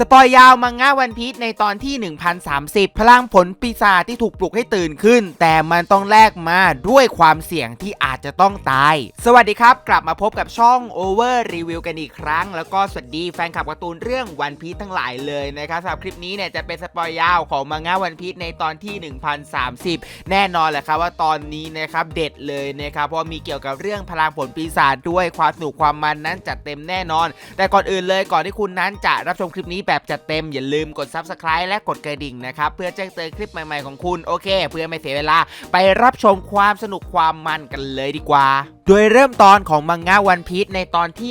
สปอยยาวมังงะวันพีชในตอนที่ 1030 พลังผลปีศาจที่ถูกปลุกให้ตื่นขึ้น แต่มันต้องแลกมาด้วยความเสี่ยงที่อาจจะต้องตาย สวัสดีครับ กลับมาพบกับช่อง Over Review กันอีกครั้ง แล้วก็สวัสดีแฟนคลับการ์ตูนเรื่องวันพีชทั้งหลายเลยนะครับสำหรับคลิปนี้เนี่ยจะเป็นสปอยยาวของมังงะวันพีชในตอนที่ 1030 แน่นอนแหละครับว่าตอนนี้นะครับเด็ดเลยนะครับเพราะมีเกี่ยวกับเรื่องพลังผลปีศาจด้วยความสนุกความมันนั้นจัดเต็มแน่นอน แต่ก่อนอื่นเลยก่อนที่คุณนั้นจะรับชมคลิปนี้แบบจัดเต็มอย่าลืมกด Subscribe และกดกระดิ่งนะครับ เพื่อแจ้งเตือนคลิปใหม่ๆของคุณ โอเค เพื่อไม่เสียเวลา ไปรับชมความสนุกความมันกันเลยดีกว่า โดยเริ่มตอนของมังงะวันพีชในตอนที่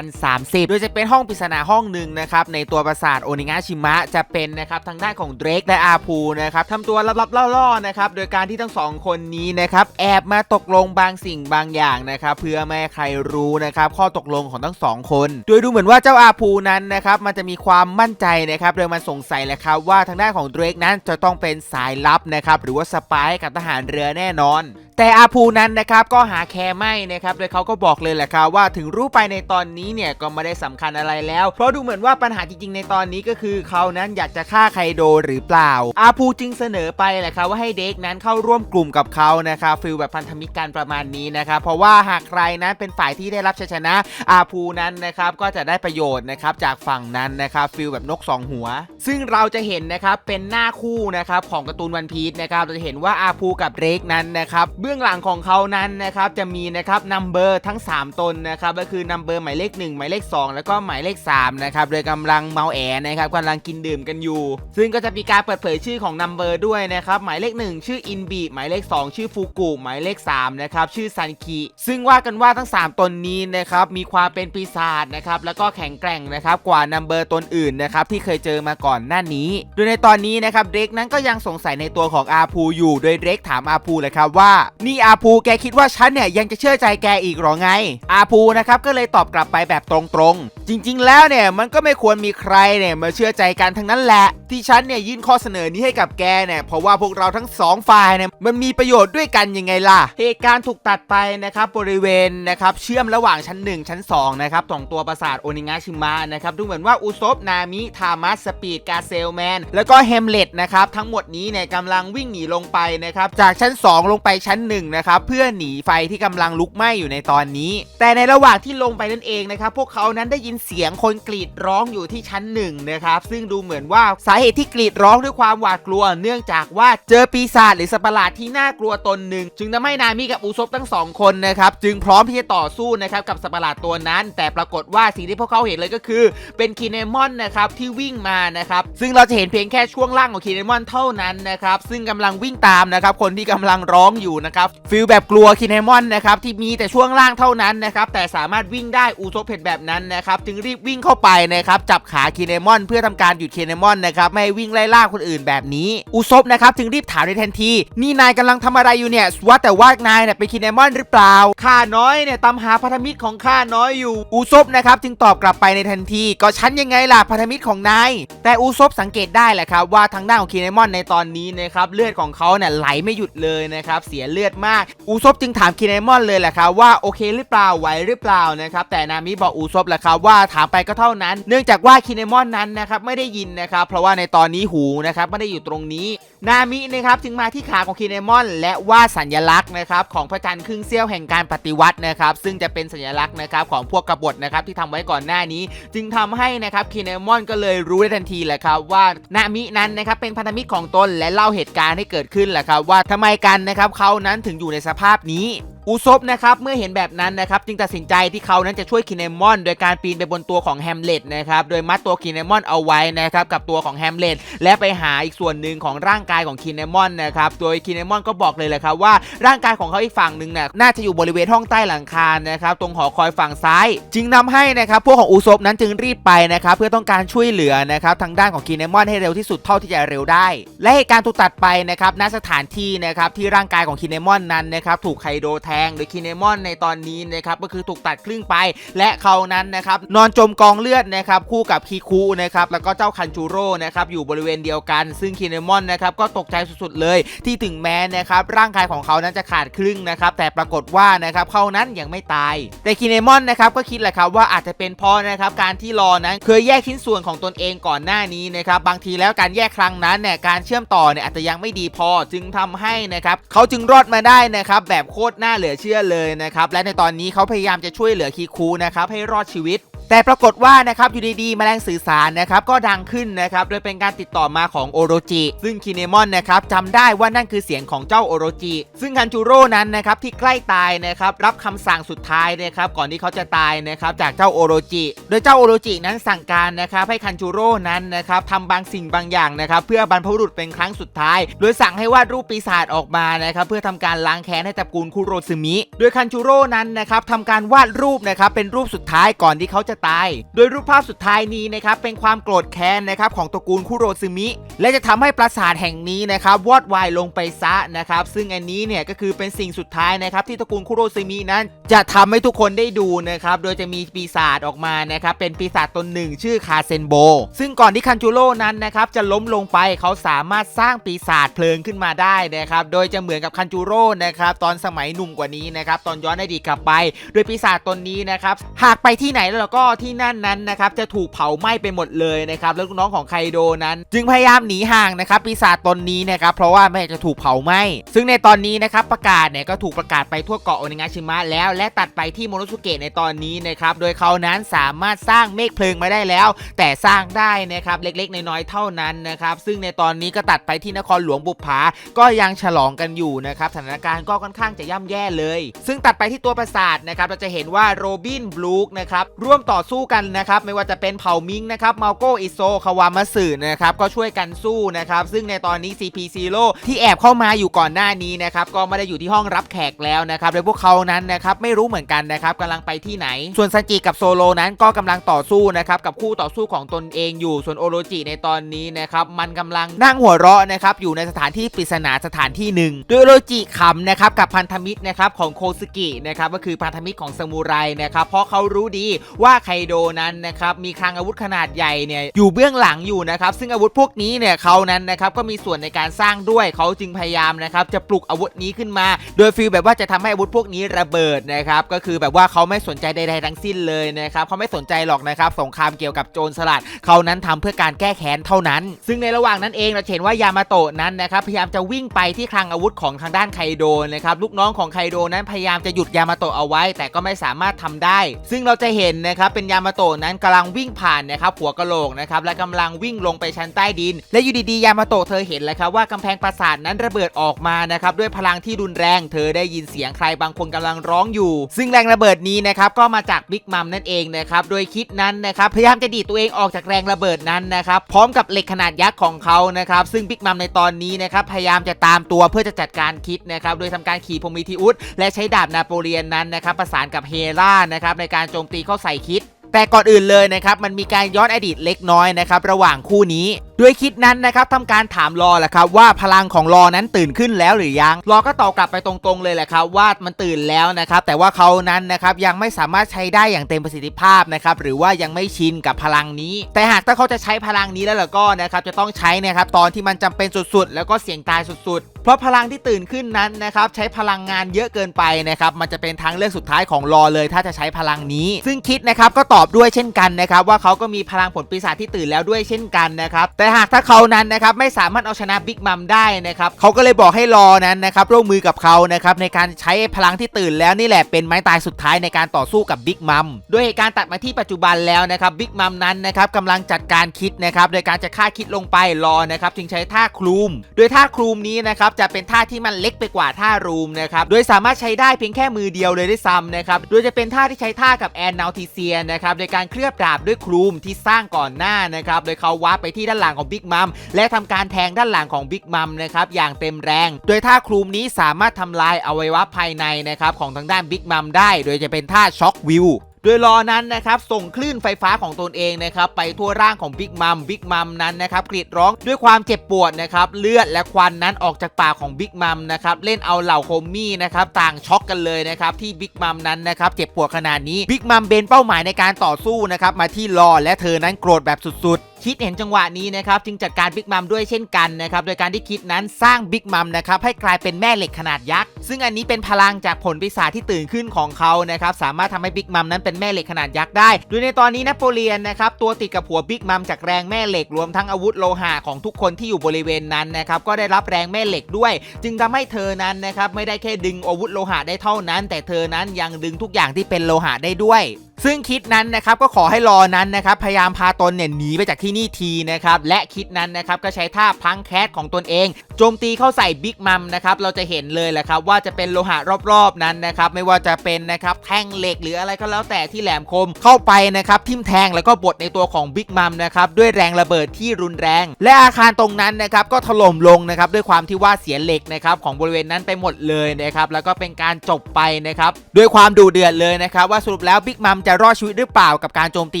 1030 โดยจะเป็นห้องปริศนาห้องหนึ่งนะครับในตัวปราสาทโอนิงะชิมะจะเป็นนะครับทางด้านของเดรกและอาพูนะครับทำตัวลับๆล่อๆนะครับโดยการที่ทั้งสองคนนี้นะครับแอบมาตกลงบางสิ่งบางอย่างนะครับเพื่อไม่ให้ใครรู้นะครับข้อตกลงของทั้งสองคน โดยดูเหมือนว่าเจ้าอาพูนั้นนะครับมันจะมีความมั่นใจนะครับโดยมันสงสัยแหละครับว่าทางด้านของเดรกนั้นจะต้องเป็นสายลับนะครับหรือว่าสปายกับทหารเรือแน่นอนแต่อาภูนั้นนะครับก็หาแคร์ไม่นะครับโดยเขาก็บอกเลยแหละครับว่าถึงรู้ไปในตอนนี้เนี่ยก็ไม่ได้สำคัญอะไรแล้ว เพราะดูเหมือนว่าปัญหาจริงๆ ในตอนนี้ก็คือเขานั้นอยากจะฆ่าไคโดหรือเปล่า อาภูจึงเสนอไปแหละครับว่าให้เด็กนั้นเข้าร่วมกลุ่มกับเขานะครับฟิลแบบพันธมิตรกันประมาณนี้นะครับเพราะว่าหากใครนั้นเป็นฝ่ายที่ได้รับชัยชนะ อาภูนั้นนะครับก็จะได้ประโยชน์นะครับจากฝั่งนั้นนะครับฟิลแบบนกสองหัว ซึ่งเราจะเห็นนะครับเป็นหน้าคู่นะครับของการ์ตูนวันพีชนะครับเราจะเห็นว่าอาภูกับเรกนั้นนะครับเบื้องหลังของเขานั้นนะครับจะมีนะครับนัมเบอร์ทั้ง 3 ตนนะครับก็คือนัมเบอร์หมายเลข 1 หมายเลข 2 แล้วก็หมายเลข3นะครับโดยกำลังเมาแอนะครับกำลังกินดื่มกันอยู่ ซึ่งก็จะมีการเปิดเผยชื่อของนัมเบอร์ด้วยนะครับหมายเลข 1 ชื่ออินบีหมายเลข 2 ชื่อฟูกุหมายเลข3นะครับชื่อซันคิซึ่งว่ากันว่าทั้ง 3 ตนนี้นะครับมีความเป็นปีศาจนะครับแล้วก็แข็งแกร่งนะครับกว่านัมเบอร์ตนอื่นนะครับที่เคยเจอมาก่อนหน้านี้ โดยในตอนนี้นะครับเดรกนั้นก็ยังสงสัยในตัวของอาพูอยู่โดยเดรกถามอาพูเลยครับว่านี่อาพูแกคิดว่าฉันเนี่ยยังจะเชื่อใจแกอีกหรอไง อาพูนะครับก็เลยตอบกลับไปแบบตรงๆ จริงๆ แล้วเนี่ยมันก็ไม่ควรมีใครเนี่ยมาเชื่อใจกันทั้งนั้นแหละ ที่ฉันเนี่ยยื่นข้อเสนอนี้ให้กับแกเนี่ยเพราะว่าพวกเราทั้งสองฝ่ายเนี่ยมันมีประโยชน์ด้วยกันยังไงล่ะ เหตุการณ์ถูกตัดไปนะครับบริเวณนะครับเชื่อมระหว่างชั้น 1 ชั้น2นะครับของตัวปราสาทโอนิงะชิมะนะครับดูเหมือนว่าอุซบนามิทามัสสปีดกาเซลแมนแล้วก็เฮมเลตนะครับทั้งหมดนี้เนี่ยกำลังวิ่งหนีลงไปนะครับจากชั้น 2 ลงไปชั้น1นะครับเพื่อหนีไฟที่กำลังลุกไหม้อยู่ในตอนนี้ แต่ในระหว่างที่ลงไปนั่นเองนะครับพวกเขานั้นได้ยินเสียงคนกรีดร้องอยู่ที่ชั้น1นะครับซึ่งดูเหมือนว่าสาเหตุที่กรีดร้องด้วยความหวาดกลัว เนื่องจากว่าเจอปีศาจหรือสัตว์ประหลาดที่น่ากลัวตนหนึ่งจึงทำให้นามิกับอุซบทั้งสองคนนะครับจึงพร้อมที่จะต่อสู้นะครับกับสัตว์ประหลาดตัวนั้น แต่ปรากฏว่าสิ่งที่พวกเขาเห็นเลยก็คือ เป็นคีเนมอนนะครับที่วิ่งมานะครับซึ่งเราจะเห็นเพียงแค่ช่วงล่างของคีเนมอนเท่านั้นนะครับซึ่งกำลังวิ่งตามนะครับคนที่กำลังร้องอยู่นะครับฟิลแบบกลัวคีเนมอนนะครับที่มีแต่ช่วงล่างเท่านั้นนะครับแต่สามารถวิ่งได้อุซบเห็นแบบนั้นนะครับจึงรีบวิ่งเข้าไปนะครับจับขาคีเนมอน เพื่อทำการหยุดคีเนมอนนะครับไม่ให้วิ่งไล่ล่าคนอื่นแบบนี้อุซบนะครับจึงรีบถามในทันที นี่นายกำลังทำอะไรอยู่เนี่ยว่าแต่ว่านายเนี่ยเป็นคีเนมอนหรือเปล่าข้าน้อยเนี่ยตามหาพันธมิตรของข้าน้อยอยู่อุซบนะครับจึงตอบกลับไปในทันทีก็ฉันยังไงล่ะพันธมิตรของนายแต่อุซบสังเกตได้แหละครับว่าทางด้านของคีเนมอนในตอนนี้นะครับเลือดของเขาเนี่ยไหลไม่หยุดเลยนะครับเสียเลือดมาก อูซบจึงถามคีเนมอนเลยแหละครับว่าโอเคหรือเปล่าไหวหรือเปล่านะครับแต่นามิบอกอูซบแหละครับว่าถามไปก็เท่านั้น เนื่องจากว่าคีเนมอนนั้นนะครับไม่ได้ยินนะครับเพราะว่าในตอนนี้หูนะครับไม่ได้อยู่ตรงนี้ นามินะครับจึงมาที่ขาของคีเนมอน และว่าสัญลักษณ์นะครับของพระจันทร์ครึ่งเสี้ยวแห่งการปฏิวัตินะครับซึ่งจะเป็นสัญลักษณ์นะครับของพวกกบฏนะครับที่ทำไว้ก่อนหน้านี้ จึงทำให้นะครับคีเนมอนก็เลยรู้ได้ทันทีแหละครับว่านามินั้นนะครับเป็นพันธมิตรของตนและเล่าเหตุการณ์ให้เกิดขึ้นแหละครับว่าทำไมกันนะครับเขานั้นถึงอยู่ในสภาพนี้ อุซบนะครับเมื่อเห็นแบบนั้นนะครับจึงตัดสินใจที่เขานั้นจะช่วยคินเนมอน โดยการปีนไปบนตัวของแฮมเล็ตนะครับโดยมัดตัวคินเนมอนเอาไว้นะครับกับตัวของแฮมเล็ตและไปหาอีกส่วนหนึ่งของร่างกายของคินเนมอนนะครับโดยคินเนมอนก็บอกเลยแหละครับว่าร่างกายของเขาอีกฝั่งหนึ่งน่ะน่าจะอยู่บริเวณห้องใต้หลังคานะครับตรงหอคอยฝั่งซ้าย จึงนำให้นะครับพวกของอุซบนั้นจึงรีบไปนะครับเพื่อต้องการช่วยเหลือนะครับทางด้านของคินเนมอนให้เร็วที่สุดเท่าที่จะเร็วได้ และเหตุการณ์ถูกตัดไปนะครับณสถานที่นะครับที่ร่างกายของคินเนมอนนั้นนะครับถูกไคโดแทงโดยคิเนมอนในตอนนี้นะครับก็คือถูกตัดครึ่งไป และเขานั้นนะครับนอนจมกองเลือดนะครับคู่กับคิคุนะครับแล้วก็เจ้าคันจูโร่นะครับอยู่บริเวณเดียวกัน ซึ่งคิเนมอนนะครับก็ตกใจสุดๆเลย ที่ถึงแม้นะครับร่างกายของเขานั้นจะขาดครึ่งนะครับแต่ปรากฏว่านะครับเขานั้นยังไม่ตาย แต่คิเนมอนนะครับก็คิดแหละครับว่าอาจจะเป็นเพราะนะครับการที่รอนั้นเคยแยกชิ้นส่วนของตนเองก่อนหน้านี้นะครับบางทีแล้วการแยกครั้งนั้นเนี่ยการเชื่อมต่อเนี่ยอาจจะยังไม่ดีพอ จึงทำให้นะครับเขาจึงรอดมาได้นะครับแบบโคตรน่าเหลือเชื่อเลยนะครับและในตอนนี้เขาพยายามจะช่วยเหลือคีคูนะครับให้รอดชีวิต แต่ปรากฏว่านะครับอยู่ดีๆแมลงสื่อสารนะครับก็ดังขึ้นนะครับโดยเป็นการติดต่อมาของโอโรจิ ซึ่งคิเนมอนนะครับจำได้ว่านั่นคือเสียงของเจ้าโอโรจิ ซึ่งคันจูโร่นั้นนะครับที่ใกล้ตายนะครับรับคำสั่งสุดท้ายนะครับก่อนที่เขาจะตายนะครับจากเจ้าโอโรจิ โดยเจ้าโอโรจินั้นสั่งการนะครับให้คันจูโร่นั้นนะครับทำบางสิ่งบางอย่างนะครับเพื่อบรรพบุรุษเป็นครั้งสุดท้าย โดยสั่งให้วาดรูปปีศาจออกมานะครับเพื่อทำการล้างแค้นให้ตระกูลคุโรซึมิ โดยคันจูโร่นั้นนะครับทำการวาดรูปนะครับเป็นรูปสุดท้ายก่อนที่เขาจะตาย โดยรูปภาพสุดท้ายนี้นะครับเป็นความโกรธแค้นนะครับของตระกูลคุโรซึมิ และจะทำให้ปราสาทแห่งนี้นะครับวอดวายลงไปซะนะครับซึ่งอันนี้เนี่ยก็คือเป็นสิ่งสุดท้ายนะครับที่ตระกูลคุโรซึมินั้น จะทำให้ทุกคนได้ดูนะครับโดยจะมีปีศาจออกมานะครับเป็นปีศาจตนหนึ่งชื่อคาเซนโบ ซึ่งก่อนที่คันจูโร่นั้นนะครับจะล้มลงไปเขาสามารถสร้างปีศาจเพลิงขึ้นมาได้นะครับโดยจะเหมือนกับคันจูโร่นะครับตอนสมัยหนุ่มกว่านี้นะครับตอนย้อนอดีตกลับไป โดยปีศาจตนนี้นะครับหากไปที่ไหนแล้วก็ที่นั่นนั้นนะครับจะถูกเผาไหม้ไปหมดเลยนะครับแล้วลูกน้องของไคโดนั้น จึงพยายามหนีห่างนะครับปีศาจตนนี้นะครับเพราะว่าไม่อยากจะถูกเผาไหม้ซึ่งในตอนนี้นะครับประกาศเนี่ยก็ถูกประกาศไปทั่วเกาะโอนิงาชิมะแล้ว และตัดไปที่โมโนสุเกะในตอนนี้นะครับโดยเขานั้นสามารถสร้างเมฆเพลิงมาได้แล้ว แต่สร้างได้นะครับเล็กๆ น้อยๆเท่านั้นนะครับซึ่งในตอนนี้ก็ตัดไปที่นครหลวงบุปผาก็ยังฉลองกันอยู่นะครับสถานการณ์ก็ค่อนข้างจะย่ำแย่เลย ซึ่งตัดไปที่ตัวปราสาทนะครับเราจะเห็นว่าโรบินบลูคนะครับร่วมต่อ่อสู้กันนะครับไม่ว่าจะเป็นเผ่ามิงนะครับมาโกอิโซคาวามาสึนะครับก็ช่วยกันสู้นะครับซึ่งในตอนนี้ CP Zero ที่แอบเข้ามาอยู่ก่อนหน้านี้นะครับก็ไม่ได้อยู่ที่ห้องรับแขกแล้วนะครับโดยพวกเขานั้นนะครับไม่รู้เหมือนกันนะครับกำลังไปที่ไหน ส่วนซันจิกับโซโลนั้นก็กำลังต่อสู้นะครับกับคู่ต่อสู้ของตนเองอยู่ส่วนโอโรจิในตอนนี้นะครับมันกำลังนั่งหัวเราะนะครับอยู่ในสถานที่ปริศนาสถานที่หนึ่งโดยโอโรจิขำนะครับกับพันธมิตรนะครับของโคซึกินะครับก็คือพันธมิตรของซามูไรนะครับเพราะเขารู้ดีว่าไคโดนั้นนะครับมีคลังอาวุธขนาดใหญ่เนี่ยอยู่เบื้องหลังอยู่นะครับซึ่งอาวุธพวกนี้เนี่ยเขานั้นนะครับก็มีส่วนในการสร้างด้วยเขาจึงพยายามนะครับจะปลุกอาวุธนี้ขึ้นมา โดยฟีลแบบว่าจะทำให้อาวุธพวกนี้ระเบิดนะครับก็คือแบบว่าเขาไม่สนใจใดๆทั้งสิ้นเลยนะครับเขาไม่สนใจหรอกนะครับสงครามเกี่ยวกับโจรสลัดเขานั้นทำเพื่อการแก้แค้นเท่านั้น ซึ่งในระหว่างนั้นเองเราเห็นว่ายามาโตะนั้นนะครับพยายามจะวิ่งไปที่คลังอาวุธของทางด้านไคโดนะครับลูกน้องของไคโดนั้นพยายามจะหยุดยามาโตะเอาไว้ แต่ก็ไม่สามารถทำได้ ซึ่งเราจะเห็นนะครับเป็นยามาโตะนั้นกำลังวิ่งผ่านนะครับหัวกะโหลกนะครับและกำลังวิ่งลงไปชั้นใต้ดิน และอยู่ดีๆยามาโตะเธอเห็นแล้วครับว่ากำแพงปราสาทนั้นระเบิดออกมานะครับด้วยพลังที่รุนแรง เธอได้ยินเสียงใครบางคนกำลังร้องอยู่ ซึ่งแรงระเบิดนี้นะครับก็มาจากบิ๊กมัมนั่นเองนะครับโดยคิดนั้นนะครับพยายามจะดีดตัวเองออกจากแรงระเบิดนั้นนะครับพร้อมกับเหล็กขนาดยักษ์ของเขานะครับซึ่งบิ๊กมัมในตอนนี้นะครับพยายามจะตามตัวเพื่อจะจัดการคิดนะครับโดยทำการขี่พมิทิอุสและใช้ดาบนาโปเลียนนั้นนะครับประสานกับเฮล่านะครับในการโจมตีเข้าใส่คิด แต่ก่อนอื่นเลยนะครับมันมีการย้อนอดีตเล็กน้อยนะครับระหว่างคู่นี้ด้วยคิดนั้นนะครับทำการถามรอแหละครับว่าพลังของรอนั้นตื่นขึ้นแล้วหรือยังรอก็ตอบกลับไปตรงๆเลยแหละครับว่ามันตื่นแล้วนะครับแต่ว่าเขานั้นนะครับยังไม่สามารถใช้ได้อย่างเต็มประสิทธิภาพนะครับหรือว่ายังไม่ชินกับพลังนี้ แต่หากถ้าเขาจะใช้พลังนี้แล้วล่ะก็นะครับจะต้องใช้นะครับตอนที่มันจำเป็นสุดๆ แล้วก็เสี่ยงตายสุดๆ เพราะพลังที่ตื่นขึ้นนั้นนะครับใช้พลังงานเยอะเกินไปนะครับมันจะเป็นทางเลือกสุดท้ายของรอเลย ถ้าจะใช้พลังนี้ ซึ่งคิดนะครับก็ตอบด้วยเช่นกันนะครับว่าเขาก็มีพลังผลปีศาจที่ตื่นแล้วด้วยเช่นกันนะครับแต่หากถ้าเขานั้นนะครับไม่สามารถเอาชนะบิ๊กมัมได้นะครับเขาก็เลยบอกให้รอนั้นนะครับร่วมมือกับเขานะครับในการใช้พลังที่ตื่นแล้วนี่แหละเป็นไม้ตายสุดท้ายในการต่อสู้กับบิ๊กมัมโดยเหตุการณ์ตัดมาที่ปัจจุบันแล้วนะครับบิ๊กมัมนั้นนะครับกำลังจัดการคิดนะครับโดยการจะฆ่าคิดลงไปรอนะครับจึงใช้ท่าคลุมโดยท่าคลุมนี้นะครับจะเป็นท่าที่มันเล็กไปกว่าท่ารูมนะครับโดยสามารถใช้ได้เพียงแค่มือเดียวเลยได้ซ้ำนะครับโดยจะเป็นท่าที่ใช้ท่ากับแอนนาทิเซียนะครับโดยการเคลือบดาบด้วยคลุมที่สร้างก่อนหน้านะครับโดยเขาวาร์ปไปที่ด้านหลังของบิ๊กมัมและทำการแทงด้านหลังของบิ๊กมัมนะครับอย่างเต็มแรง โดยท่าคลุมนี้สามารถทำลายอวัยวะภายในนะครับของทางด้านบิ๊กมัมได้ โดยจะเป็นท่าช็อควิวโดยรอนั้นนะครับส่งคลื่นไฟฟ้าของตนเองนะครับไปทั่วร่างของบิ๊กมัมบิ๊กมัมนั้นนะครับกรีดร้องด้วยความเจ็บปวดนะครับเลือดและควันนั้นออกจากปากของบิ๊กมัมนะครับเล่นเอาเหล่าโคมมี่นะครับต่างช็อกกันเลยนะครับที่บิ๊กมัมนั้นนะครับเจ็บปวดขนาดนี้บิ๊กมัมเบนเป้าหมายในการต่อสู้นะครับมาที่รอและเธอนั้นโกรธแบบสุดๆ คิดเห็นจังหวะนี้นะครับจึงจัดการบิ๊กมัมด้วยเช่นกันนะครับโดยการที่คิดนั้นสร้างบิ๊กมัมนะครับให้กลายเป็นแม่เหล็กขนาดยักษ์ซึ่งอันนี้เป็นพลังจากผลปีศาจที่ตื่นขึ้นของเขานะครับสามารถทำให้บิ๊กมัมนั้นเป็นแม่เหล็กขนาดยักษ์ได้โดยในตอนนี้นโปเลียนนะครับตัวติดกับหัวบิ๊กมัมจากแรงแม่เหล็กรวมทั้งอาวุธโลหะของทุกคนที่อยู่บริเวณนั้นนะครับก็ได้รับแรงแม่เหล็กด้วย จึงทำให้เธอนั้นนะครับไม่ได้แค่ดึงอาวุธโลหะได้เท่านั้น แต่เธอนั้นยังดึงทุกอย่างที่เป็นโลหะได้ด้วย ซึ่งคิดนั้นนะครับก็ขอให้รอนั้นนะครับพยายามพาตนเนี่ยหนีไปจากที่นี่ทีนะครับและคิดนั้นนะครับก็ใช้ท่าพังแคสของตนเองโจมตีเข้าใส่บิ๊กมัมนะครับเราจะเห็นเลยแหละครับว่าจะเป็นโลหะรอบๆนั้นนะครับไม่ว่าจะเป็นนะครับแท่งเหล็กหรืออะไรก็แล้วแต่ที่แหลมคมเข้าไปนะครับทิ่มแทงแล้วก็บดในตัวของบิ๊กมัมนะครับด้วยแรงระเบิดที่รุนแรง และอาคารตรงนั้นนะครับก็ถล่มลงนะครับด้วยความที่ว่าเสียเหล็กนะครับของบริเวณนั้นไปหมดเลยนะครับแล้วก็เป็นการจบไปนะครับด้วยความดุเดือดเลยนะครับว่าสรุปแล้วบิ๊กมัมจะรอดชีวิตหรือเปล่ากับการโจมตี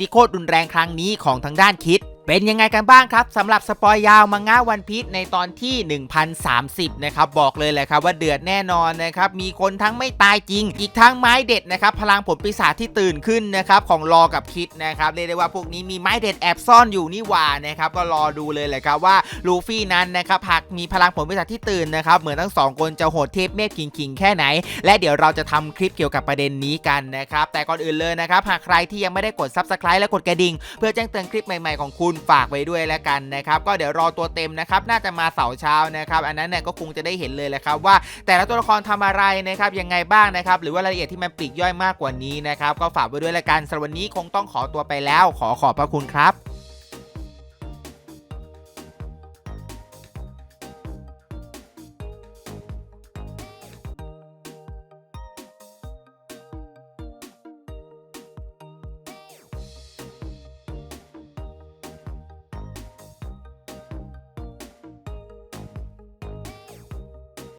ที่โคตรรุนแรงครั้งนี้ของทางด้านคิด เป็นยังไงกันบ้างครับสำหรับสปอยยาวมังงะวันพีชในตอนที่ 1030 นะครับ บอกเลยแหละครับว่าเดือดแน่นอนนะครับ มีคนทั้งไม่ตายจริง อีกทั้งไม้เด็ดนะครับ พลังผลปีศาจที่ตื่นขึ้นนะครับ ของรอกับคิดนะครับ เรียกได้ว่าพวกนี้มีไม้เด็ดแอบซ่อนอยู่นี่หว่านะครับ ก็รอดูเลยแหละครับว่าลูฟี่นั้นนะครับหากมีพลังผลปีศาจที่ตื่นนะครับ เหมือนทั้งสองคนจะโหดเทพเมฆคิงๆแค่ไหน และเดี๋ยวเราจะทำคลิปเกี่ยวกับประเด็นนี้กันนะครับแต่ก่อนอื่นเลยนะครับหากใครที่ยังไม่ได้กด subscribe และกดกระดิ่งเพื่อแจ้งเตือนคลิปใหม่ๆของคุณฝากไว้ด้วยแล้วกันนะครับ ก็เดี๋ยวรอตัวเต็มนะครับ น่าจะมาเสาร์เช้านะครับ อันนั้นเนี่ยก็คงจะได้เห็นเลยแหละครับว่า แต่ละตัวละครทำอะไรนะครับยังไงบ้างนะครับ หรือว่ารายละเอียดที่มันปลีกย่อยมากกว่านี้นะครับ ก็ฝากไว้ด้วยละกันสำหรับวันนี้คงต้องขอตัวไปแล้ว ขอขอบพระคุณครับ